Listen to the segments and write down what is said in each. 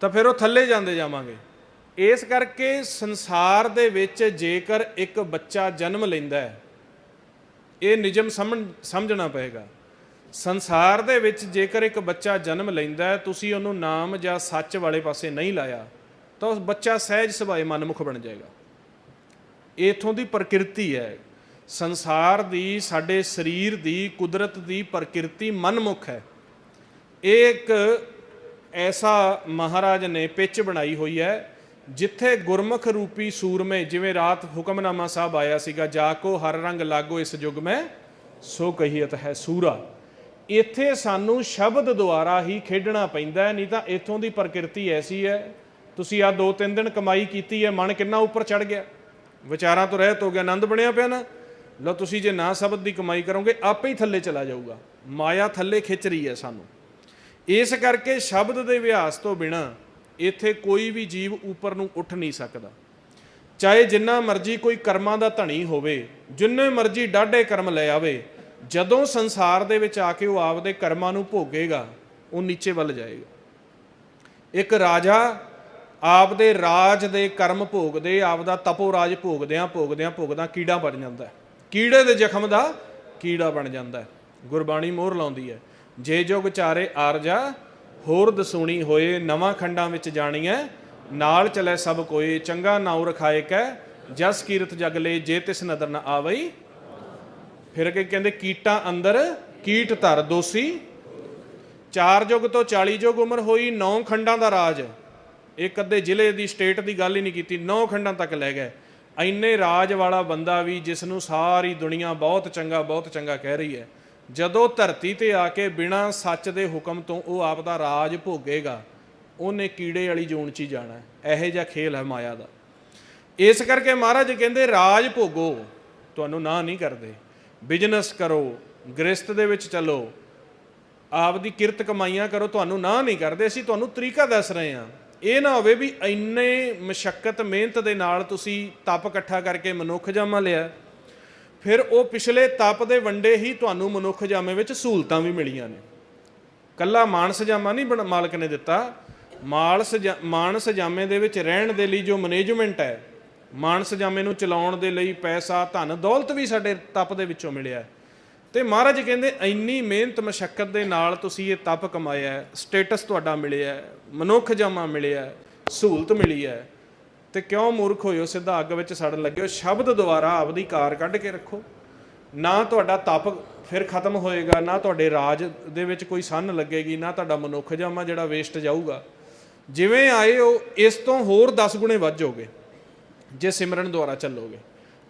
ਤਾਂ ਫਿਰ ਉਹ ਥੱਲੇ ਜਾਂਦੇ ਜਾਵਾਂਗੇ। ਇਸ ਕਰਕੇ ਸੰਸਾਰ ਦੇ ਵਿੱਚ ਜੇਕਰ ਇੱਕ ਬੱਚਾ ਜਨਮ ਲੈਂਦਾ ਹੈ, ਇਹ ਨਿਯਮ ਸਮਝ, ਸਮਝਣਾ ਪਏਗਾ। ਸੰਸਾਰ ਦੇ ਵਿੱਚ ਜੇਕਰ ਇੱਕ ਬੱਚਾ ਜਨਮ ਲੈਂਦਾ ਹੈ, ਤੁਸੀਂ ਉਹਨੂੰ ਨਾਮ ਜਾਂ ਸੱਚ ਵਾਲੇ ਪਾਸੇ ਨਹੀਂ ਲਾਇਆ, ਤਾਂ ਉਸ ਬੱਚਾ ਸਹਿਜ ਸੁਭਾਏ ਮਨਮੁਖ ਬਣ ਜਾਏਗਾ। ਇਹ ਇਥੋਂ ਦੀ ਪ੍ਰਕਿਰਤੀ ਹੈ। ਸੰਸਾਰ ਦੀ, ਸਾਡੇ ਸਰੀਰ ਦੀ, ਕੁਦਰਤ ਦੀ ਪ੍ਰਕਿਰਤੀ ਮਨਮੁਖ ਹੈ। ਇਹ ਇੱਕ ਐਸਾ ਮਹਾਰਾਜ ਨੇ ਪਿੱਚ ਬਣਾਈ ਹੋਈ ਹੈ, ਜਿੱਥੇ ਗੁਰਮੁਖ ਰੂਪੀ ਸੂਰਮੇ ਜਿਵੇਂ ਰਾਤ ਹੁਕਮਨਾਮਾ ਸਾਹਿਬ ਆਇਆ ਸੀਗਾ, ਜਾ ਕੋ ਹਰ ਰੰਗ ਲਾਗੋ ਇਸ ਯੁਗ ਮੈਂ, ਸੋ ਕਹੀਅਤ ਹੈ ਸੂਰਾ। ਇੱਥੇ ਸਾਨੂੰ ਸ਼ਬਦ ਦੁਆਰਾ ਹੀ ਖੇਡਣਾ ਪੈਂਦਾ ਹੈ, ਨਹੀਂ ਤਾਂ ਇਥੋਂ ਦੀ ਪ੍ਰਕਿਰਤੀ ਐਸੀ ਹੈ, ਤੁਸੀਂ ਆ ਦੋ ਤਿੰਨ ਦਿਨ ਕਮਾਈ ਕੀਤੀ ਹੈ, ਮਨ ਕਿੰਨਾ ਉੱਪਰ ਚੜ ਗਿਆ। ਵਿਚਾਰਾਂ ਤੋਂ ਰਹਿਤ ਹੋ ਗਿਆ, ਆਨੰਦ ਬਣਿਆ ਪਿਆ ਨਾ। ਲਓ ਤੁਸੀਂ ਜੇ ਨਾ ਸ਼ਬਦ ਦੀ ਕਮਾਈ ਕਰੋਗੇ, ਆਪੇ ਹੀ ਥੱਲੇ ਚਲਾ ਜਾਊਗਾ। ਮਾਇਆ ਥੱਲੇ ਖਿੱਚ ਰਹੀ ਹੈ ਸਾਨੂੰ। ਇਸ ਕਰਕੇ ਸ਼ਬਦ ਦੇ ਅਭਿਆਸ ਤੋਂ ਬਿਨਾ ਇੱਥੇ ਕੋਈ ਵੀ ਜੀਵ ਉੱਪਰ ਨੂੰ ਉੱਠ ਨਹੀਂ ਸਕਦਾ। ਚਾਹੇ ਜਿੰਨਾ ਮਰਜ਼ੀ ਕੋਈ ਕਰਮਾਂ ਦਾ ਧਣੀ ਹੋਵੇ, ਜਿੰਨੇ ਮਰਜ਼ੀ ਡਾਢੇ ਕਰਮ ਲੈ ਆਵੇ, ਜਦੋਂ ਸੰਸਾਰ ਦੇ ਵਿੱਚ ਆ ਕੇ ਉਹ ਆਪਦੇ ਕਰਮਾਂ ਨੂੰ ਭੋਗੇਗਾ, ਉਹ ਨੀਚੇ ਵੱਲ ਜਾਏਗਾ। ਇੱਕ ਰਾਜਾ ਆਪਦੇ ਰਾਜ ਦੇ ਕਰਮ ਭੋਗਦੇ, ਆਪਦਾ ਤਪੋ ਰਾਜ ਭੋਗਦਿਆਂ ਭੋਗਦਿਆਂ ਭੋਗਦਾ, ਕੀੜਾ ਬਣ ਜਾਂਦਾ। ਕੀੜੇ ਦੇ ਜ਼ਖਮ ਦਾ ਕੀੜਾ ਬਣ ਜਾਂਦਾ। ਗੁਰਬਾਣੀ ਮੋਹਰ ਲਾਉਂਦੀ ਹੈ। ਜੇ ਜੋ ਵਿਚਾਰੇ ਆਰਜਾ ਹੋਰ ਦਸੂਣੀ ਹੋਏ, ਨਵਾਂ ਖੰਡਾਂ ਵਿੱਚ ਜਾਣੀਐ, ਨਾਲ ਚਲੇ ਸਭ ਕੋਏ ਚੰਗਾ ਨਾਉ ਰਖਾਏ ਕੈ, ਜਸ ਕੀਰਤ ਜਗ ਲੈ, ਜੇ ਤਿਸ ਨਦਰ ਨ ਆਵਈ। ਫਿਰ ਅੱਗੇ ਕਹਿੰਦੇ, ਕੀਟਾਂ ਅੰਦਰ ਕੀਟ ਧਰ ਦੋਸੀ। ਚਾਰ ਯੁੱਗ ਤੋਂ 40 ਯੁੱਗ ਉਮਰ ਹੋਈ, ਨੌ ਖੰਡਾਂ ਦਾ ਰਾਜ। ਇੱਕ ਅੱਧੇ ਜ਼ਿਲ੍ਹੇ ਦੀ ਸਟੇਟ ਦੀ ਗੱਲ ਹੀ ਨਹੀਂ ਕੀਤੀ, ਨੌ ਖੰਡਾਂ ਤੱਕ ਲੈ ਗਏ। ਐਨੇ ਰਾਜ ਵਾਲਾ ਬੰਦਾ ਵੀ ਜਿਸ ਨੂੰ ਸਾਰੀ ਦੁਨੀਆ ਬਹੁਤ ਚੰਗਾ ਬਹੁਤ ਚੰਗਾ ਕਹਿ ਰਹੀ ਹੈ। ਜਦੋਂ ਧਰਤੀ ਤੇ ਆ ਕੇ ਬਿਨਾਂ ਸੱਚ ਦੇ ਹੁਕਮ ਤੋਂ ਉਹ ਆਪ ਦਾ ਰਾਜ ਭੋਗੇਗਾ, ਉਹਨੇ ਕੀੜੇ ਵਾਲੀ ਜੂਨ 'ਚ ਹੀ ਜਾਣਾ ਇਹੋ ਜਿਹਾ ਖੇਲ ਹੈ ਮਾਇਆ ਦਾ। ਇਸ ਕਰਕੇ ਮਹਾਰਾਜ ਕਹਿੰਦੇ, ਰਾਜ ਭੋਗੋ, ਤੁਹਾਨੂੰ ਨਾ ਨਹੀਂ ਕਰਦੇ। ਬਿਜ਼ਨਸ ਕਰੋ ਗ੍ਰਸਤ ਦੇ ਵਿੱਚ ਚੱਲੋ। ਆਪ ਦੀ ਕਿਰਤ ਕਮਾਈਆਂ ਕਰੋ, ਤੁਹਾਨੂੰ ਨਾ ਨਹੀਂ ਕਰਦੇ। ਅਸੀਂ ਤੁਹਾਨੂੰ ਤਰੀਕਾ ਦੱਸ ਰਹੇ ਹਾਂ। ਇਹ ਨਾ ਹੋਵੇ ਵੀ ਇੰਨੇ ਮਸ਼ਕਤ ਮਿਹਨਤ ਦੇ ਨਾਲ ਤੁਸੀਂ ਤਪ ਇਕੱਠਾ ਕਰਕੇ ਮਨੁੱਖ ਜਾਮਾ ਲਿਆ। ਫਿਰ ਉਹ ਪਿਛਲੇ ਤਪ ਦੇ ਵੰਡੇ ਹੀ ਤੁਹਾਨੂੰ ਮਨੁੱਖ ਜਾਮੇ ਵਿੱਚ ਸਹੂਲਤਾਂ ਵੀ ਮਿਲੀਆਂ ਨੇ। ਕੱਲਾ ਮਾਨਸ ਜਾਮਾ ਨਹੀਂ ਬਣ- ਮਾਲਕ ਨੇ ਦਿੱਤਾ। ਮਾਲਸ ਜਾ- ਮਾਨਸ ਜਾਮੇ ਦੇ ਵਿੱਚ ਰਹਿਣ ਦੇ ਲਈ ਜੋ ਮੈਨੇਜਮੈਂਟ ਹੈ, ਮਾਨਸ ਜਾਮੇ ਨੂੰ ਚਲਾਉਣ ਦੇ ਲਈ ਪੈਸਾ, ਧਨ, ਦੌਲਤ ਵੀ ਸਾਡੇ ਤਪ ਦੇ ਵਿੱਚੋਂ ਮਿਲਿਆ ਹੈ। ਤੇ ਮਹਾਰਾਜ ਕਹਿੰਦੇ, ਇੰਨੀ ਮਿਹਨਤ, ਮਸ਼ਕਤ ਦੇ ਨਾਲ ਤੁਸੀਂ ਇਹ ਤਪ ਕਮਾਇਆ ਸਟੇਟਸ ਤੁਹਾਡਾ ਮਿਲਿਆ ਮਨੁੱਖ ਜਾਮਾ ਮਿਲਿਆ ਸਹੂਲਤ ਮਿਲੀ ਹੈ। ਤੇ ਕਿਉਂ ਮੂਰਖ ਹੋਇਓ ਸਿੱਧਾ ਅੱਗ ਵਿੱਚ ਸੜਨ ਲੱਗੇ ਹੋ। ਸ਼ਬਦ ਦੁਆਰਾ ਆਪਦੀ ਕਾਰ ਕੱਢ ਕੇ ਰੱਖੋ। ਨਾ ਤੁਹਾਡਾ ਤਪ ਫਿਰ ਖਤਮ ਹੋਏਗਾ, ਨਾ ਤੁਹਾਡੇ ਰਾਜ ਦੇ ਵਿੱਚ ਕੋਈ ਸੰਨ ਲੱਗੇਗੀ, ਨਾ ਤੁਹਾਡਾ ਮਨੁੱਖ ਜਾਮਾ ਜਿਹੜਾ ਵੇਸਟ ਜਾਊਗਾ। ਜਿਵੇਂ ਆਏ ਹੋ, ਇਸ ਤੋਂ ਹੋਰ 10 ਗੁਣੇ ਵੱਧ ਜਾਓਗੇ, ਜੇ ਸਿਮਰਨ ਦੁਆਰਾ ਚੱਲੋਗੇ।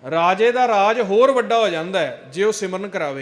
ਰਾਜੇ ਦਾ ਰਾਜ ਹੋਰ ਵੱਡਾ ਹੋ ਜਾਂਦਾ ਹੈ, ਜੇ ਉਹ ਸਿਮਰਨ ਕਰਾਵੇ।